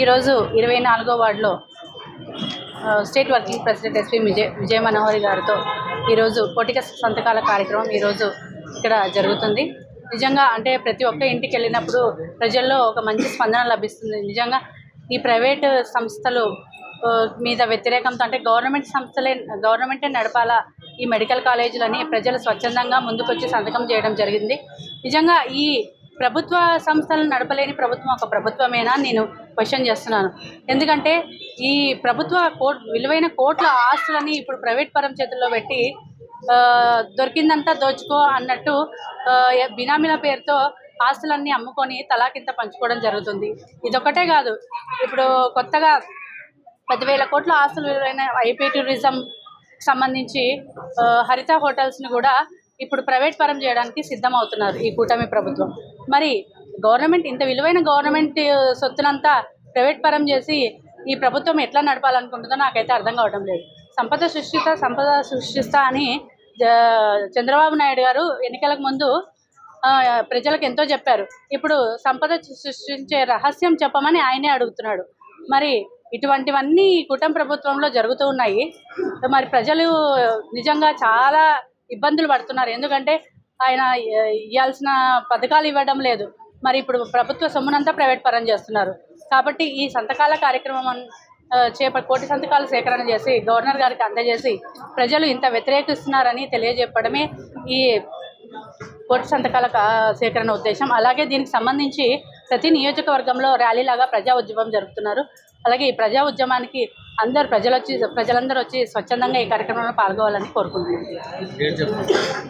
ఈరోజు ఇరవై నాలుగో వార్డులో state working president SP Vijay Vijaya Manohari గారితో ఈరోజు కోటిక సంతకాల కార్యక్రమం ఈరోజు ఇక్కడ జరుగుతుంది. నిజంగా అంటే ప్రతి ఒక్క ఇంటికి వెళ్ళినప్పుడు ప్రజల్లో ఒక మంచి స్పందన లభిస్తుంది. నిజంగా ఈ ప్రైవేట్ సంస్థలు మీద వ్యతిరేకంతో అంటే గవర్నమెంట్ సంస్థలే గవర్నమెంటే నడపాలా ఈ మెడికల్ కాలేజీలని ప్రజలు స్వచ్ఛందంగా ముందుకొచ్చి సంతకం చేయడం జరిగింది. నిజంగా ఈ ప్రభుత్వ సంస్థలను నడపలేని ప్రభుత్వం ఒక ప్రభుత్వమేనా? నేను క్వశ్చన్ చేస్తున్నాను. ఎందుకంటే ఈ ప్రభుత్వ కోట్ విలువైన కోట్ల ఆస్తులని ఇప్పుడు ప్రైవేట్ పరం చేతుల్లో పెట్టి దొరికిందంతా దోచుకో అన్నట్టు బినామీల పేరుతో ఆస్తులన్నీ అమ్ముకొని తలాకింత పంచుకోవడం జరుగుతుంది. ఇదొక్కటే కాదు. ఇప్పుడు కొత్తగా పదివేల కోట్ల ఆస్తులు విలువైన ఐపీ టూరిజం సంబంధించి హరిత హోటల్స్ని కూడా ఇప్పుడు ప్రైవేట్ పరం చేయడానికి సిద్ధమవుతున్నారు ఈ కూటమి ప్రభుత్వం. మరి గవర్నమెంట్ ఇంత విలువైన గవర్నమెంట్ సొత్తునంతా ప్రైవేట్ పరం చేసి ఈ ప్రభుత్వం ఎట్లా నడపాలనుకుంటుందో నాకైతే అర్థం కావడం లేదు. సంపద సృష్టిత సంపద సృష్టిస్తా అని చంద్రబాబు నాయుడు గారు ఎన్నికలకు ముందు ప్రజలకు ఎంతో చెప్పారు. ఇప్పుడు సంపద సృష్టించే రహస్యం చెప్పమని ఆయనే అడుగుతున్నాడు. మరి ఇటువంటివన్నీ ఈ కుటుంబ ప్రభుత్వంలో జరుగుతూ ఉన్నాయి. మరి ప్రజలు నిజంగా చాలా ఇబ్బందులు పడుతున్నారు. ఎందుకంటే ఆయన ఇవ్వాల్సిన పథకాలు ఇవ్వడం లేదు. మరి ఇప్పుడు ప్రభుత్వ సొమ్మునంతా ప్రైవేట్ పరం చేస్తున్నారు. కాబట్టి ఈ సంతకాల కార్యక్రమం చేప కోటి సంతకాలు సేకరణ చేసి గవర్నర్ గారికి అందజేసి ప్రజలు ఇంత వ్యతిరేకిస్తున్నారని తెలియజెప్పడమే ఈ కోటి సంతకాల కా- సేకరణ ఉద్దేశం. అలాగే దీనికి సంబంధించి ప్రతి నియోజకవర్గంలో ర్యాలీ లాగా ప్రజా ఉద్యమం జరుపుతున్నారు. అలాగే ఈ ప్రజా ఉద్యమానికి అందరు ప్రజలు వచ్చి ప్రజలందరూ వచ్చి స్వచ్ఛందంగా ఈ కార్యక్రమంలో పాల్గొవాలని కోరుకుంటున్నారు